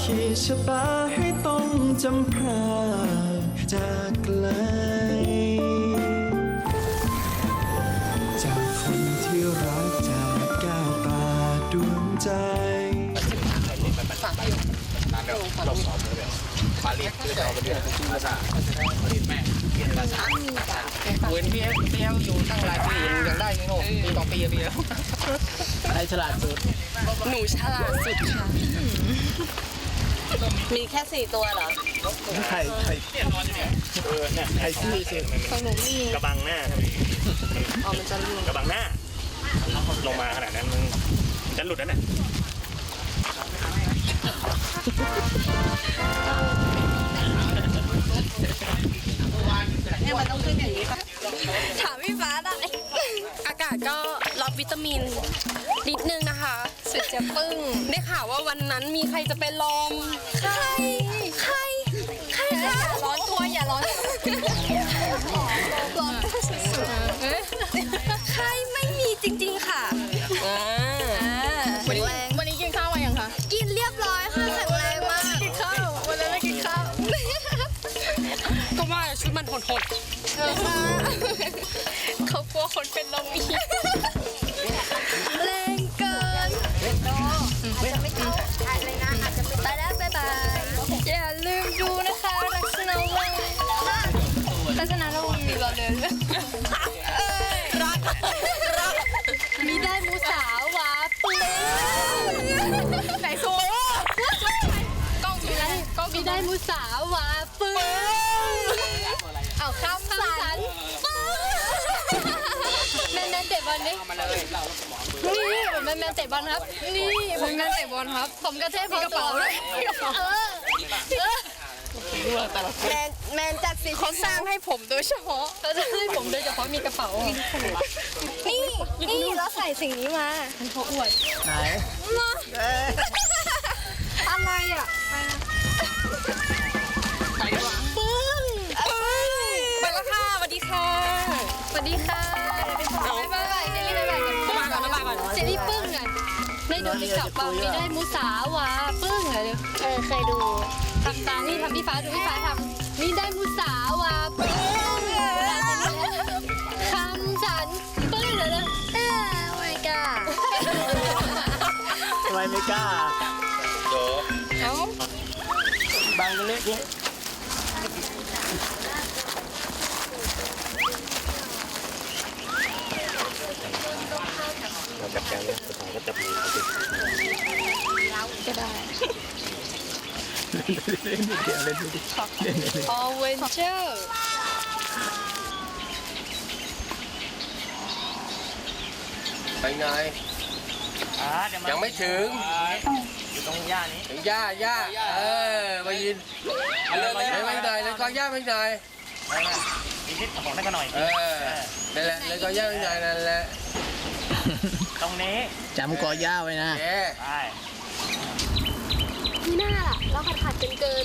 ขีชะตาให้ต้องจำพรากจากไกล จากคนที่รักจากแก้วตาดวงใจ เว้นพี่เอฟพี่เอฟอยู่ตั้งหลายปียังยังได้ยังโน่ปีต่อปีอะพี่เอฟใครฉลาดสุดหนูฉลาดสุดค่ะ มีแค่สี่ตัวเหรอใครใครเออเนี่ยใครชื่อสิของหนูมีกระบังหน้าอ๋อมันจะร่วงกระบังหน้าลงมาขนาดนั้นมันมันจะหลุดแล้วน่ะเนี่ยมันต้องขึ้นอย่างนี้ปะถามพี่ฟ้าได้ อากาศก็รับวิตามินนิดนึง นะคะสุดจะปึ้ง ได้ข่าวว่าวันนั้นมีใครจะเป็นลม ใคร ใคร ใครคะอย่าร้อนตัวอย่าร้อนร้อนตัวสุดๆใครไม่มีจริง ๆ ค่ะอ่าแข็งแรงวันนี้กินข้าวมายังคะ กินเรียบร้อยค่ะแข็งแรงมาก กินข้าว วันนั้นไม่กินข้าว ก็ว่าชุดมันหดเออค่ะเขากลัวคนเป็นลมอีก นแมนเตะบอลดิมาเลยนี่ผมแมนแมนเตะบอลครับ นี่ผมแมนเตะบอลครับ ผมกระเทพมีกระเป๋าด้วยเออเออแมนแมนจัดสีเขาสร้างให้ผมโดยเฉพาะเขาจะให้ผมโดยเฉพาะมีกระเป๋า นี่นี่เราใส่สิ่งนี้มาเขาอวดไหนอะไรอะ ดูติ๊กต็อกบ้างมีได้มูสาวาปึ้งเหรอเดี๋ยวเออเคยดูทำตามนี่ทำพี่ฟ้าดูพี่ฟ้าทำนี่ได้มูสาวาปึ้งคำฉันปึ้งเหรอเนี่ยเออไม่กล้าทำไมไม่กล้าเอ้าบางก็เล็กเนี่ย เราจับแกนเลยสุดท้ายก็จับมือเขาติด ก็ได้ เล่นนิดเดียวเล่นนิดเดียวเล่นนิดเดียวอเวนเจอร์ไปไงยังไม่ถึง อยู่ตรงหญ้านี้ ถึงย่าย่าเออมายินไปไม่ได้เลยกองย่าไม่ได้อีกนิดของนั่นก็หน่อย เออนั่นแหละเลยกองย่าไม่ได้นั่นแหละตรงนี้ จำกอหญ้าไว้นะแย่ไปนี่หน่าล่ะ เราขัด ขัดกันเกิน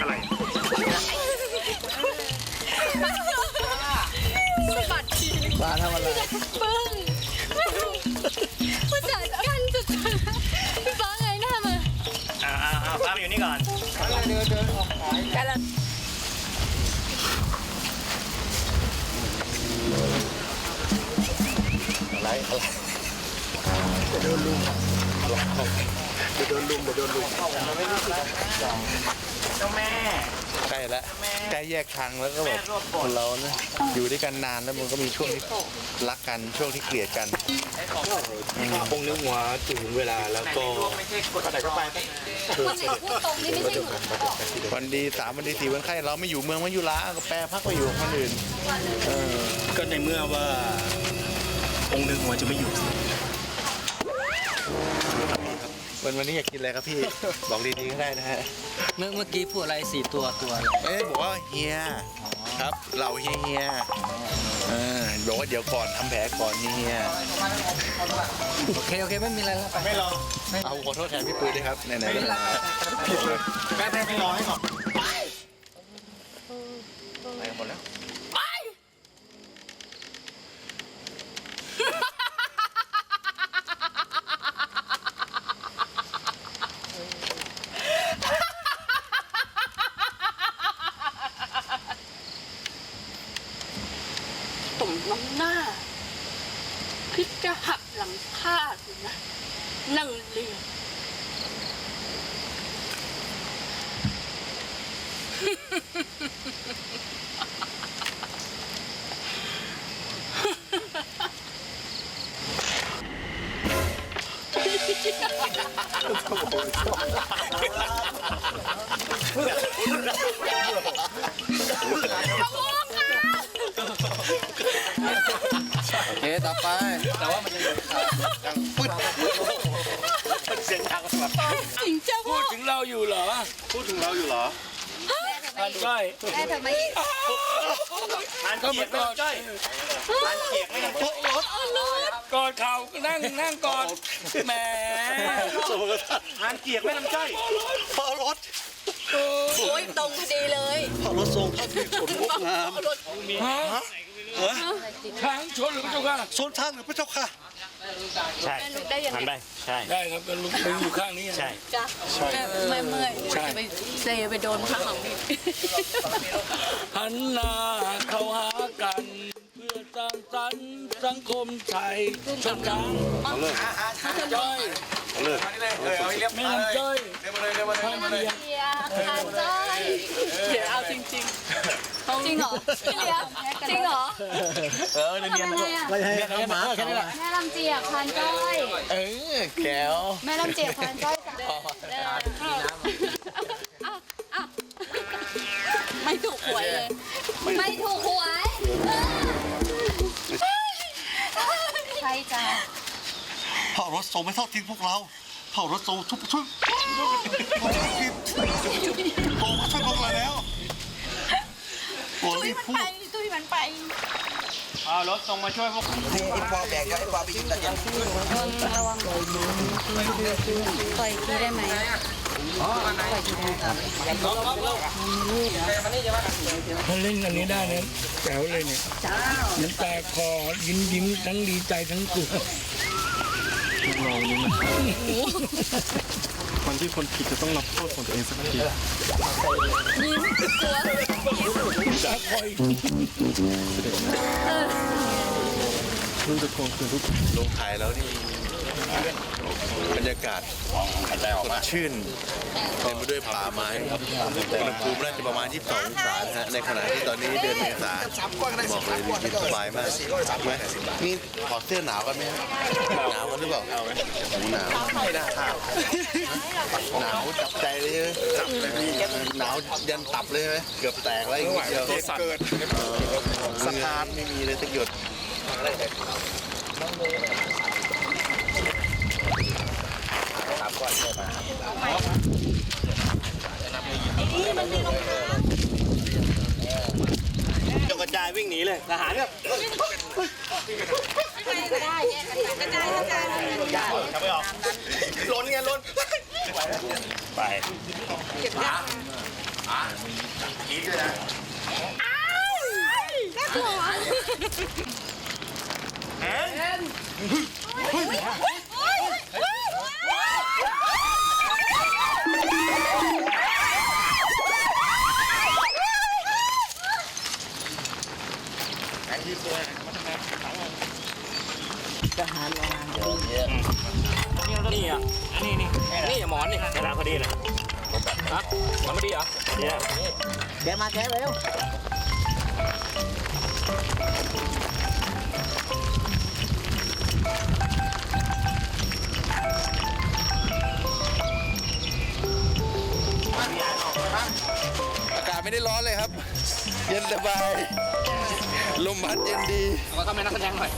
อะไรปลาทำอะไรปึ้งผู้จัดการสุดพี่ฟ้าไงหน้ามาอ่าอ่าอ่าพามาอยู่นี่ก่อนอะไรอะ ไรจะโดนลุมจะโดนลุมจะโดนลุมเจ้าแม่ใกล้แล้วใกล้แยกทางแล้วก็แบบคนเราเนะอยู่ด้วยกันนานแล้วมันก็มีช่วงที่รักกันช่วงที่เกลียดกันคงนึกหัวถึงเวลาแล้วก็ก็ไหนก็ไปคนไหนพูดตรงนี่ไม่ใช่หนูวันดีสามวันดีสี่วันไข้เราไม่อยู่เมืองมายุระก็แปรพักไปอยู่คนอื่นก็ในเมื่อว่า องค์หนึ่งหัวจะไม่อยู่วันวันนี้อยากกินอะไรครับพี่ บอกดีๆก็ได้นะฮะเมื่อเมื่อกี้พูดอะไรสี่ตัวตัวอะไรเอ้ยบอกว่าเฮียครับเราเฮียเฮียเออบอกว่าเดี๋ยวก่อนทำแผลก่อนเฮียโอเคโอเคไม่มีอะไรแล้วไปไม่รอเอาขอโทษแทนพี่ปุ้ยด้วยครับไหนๆไม่เป็นไรผิดเลยแม่แม่ไม่รอให้ก่อน น้ำหน้าคิดจะหักหลังค่าอยนะนั่งเรียน คต่อไป แต่ว่ามันยังอยู่ดังปึ๊ดเสียงดังแบบจริงจ้าพ่อถึงเราอยู่เหรอพูดถึงเราอยู่เหรอพันก้อยแม่ทำไมพันก็มันก็ก้อยพันเกียกไม่ต้องโต๊ะรถกอดเข่านั่งนั่งกอดแหมพันเกียกไม่น้ำจ้อยพอรถโอ้ยตรงพอดีเลยพอรถทรงพระพิชนงดงาม ฮะ ช้างชนหรือเจ้าค่ะโซนทางหรือพระเจ้าค่ะ ใช่ได้ยังหันไงไปใช่ได้ครับก็ลุกไปอยู่ข้างนี้ใช่จ้ะแม่เมื่อยๆจะไปเซไปโดนข้างหลังนี่หันหน้าเข้าหา สังคมไทยชนช้างจ้อยไม่น้ำจ้อยพันเกียกเลียขาจ้อยเดี๋ยวเอาจริงจริงเหรอพี่เลียจริงเหรอเออเนียนทำไงอะไม่ให้เขาหมาแค่นี้แหละแม่ลำเจียกพันจ้อยเออแก้วแม่ลำเจียกพันจ้อยจ้ะ พอรถทรงไม่ทอดทิ้งพวกเราพอรถทรงทุกทุกโตมาช่วยพวกเราแล้วโอ้รีบพูดตุ้ยมันไป เอารถส่งมาช่วยพวกให้ไอ้ปอแบกกับไอ้ปอไปกินตะยันปล่อยทีได้ไหม ถ้าเล่นอันนี้ได้เนี่ยแจ๋วเลยเนี่ยน้ำตาคอยิ้มยิ้มทั้งดีใจทั้งกลัว วันที่คนผิดจะต้องรับโทษของตัวเองสักทีตาคอยรู้จะโกงคือทุก ลงถ่ายแล้วนี่ บรรยากาศสดชื่นเต็มไปด้วยป่าไม้อุณหภูมิน่าจะประมาณ 22องศานะฮะในขณะที่ตอนนี้เดือนเมษาบอกเลยเย็นสบายมากไหมนี่ถอดเสื้อหนาวกันไหมฮะหนาวกันหรือเปล่าโอ้โหหนาวไม่น่าทาหนาวจับใจเลยใช่ไหมหนาวยันตับเลยใช่ไหมเกือบแตกแล้วอีกนิดเดียวเกิดสะพานไม่มีเลยสักหยด จะกระจายวิ่งหนีเลยทหารก็ล้นไงล้นไปเก็บขาขาคิดด้วยนี่ากลัวเอ็นเฮ้ย ครับมันไม่ดีเหรอเนี่ยแกมาแกเร็วอากาศไม่ได้ร้อนเลยครับ เย็นสบาย ลมพัดเย็นดีมาก็ไม่นักแสดงหน่อย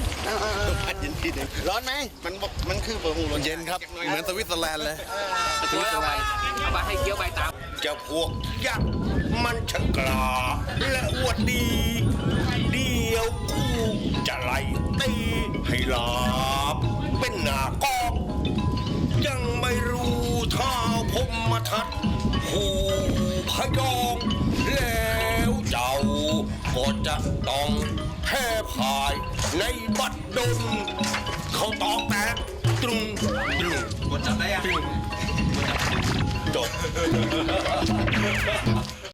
ลมพัดเย็นดีเนี่ยร้อนไหมมันบอกมันคือเปิดหูเย็นครับ เหมือนสวิตเซอร์แลนด์เลยสวิตเซอร์แลนด์เอามาให้เคี้ยวใบตามเจ้าพวกยักษ์มันช่างกล้าและอวดดีเดียวกูจะไล่ตีให้หลาบเป็นหน้ากอกยังไม่รู้เท่าผมมาทัดหูพยองแล้วเจ้าก็จะต้อง แพ้พายในบัดดลเขาตอกแตกตรุงตรุงกดจับได้ยังจบ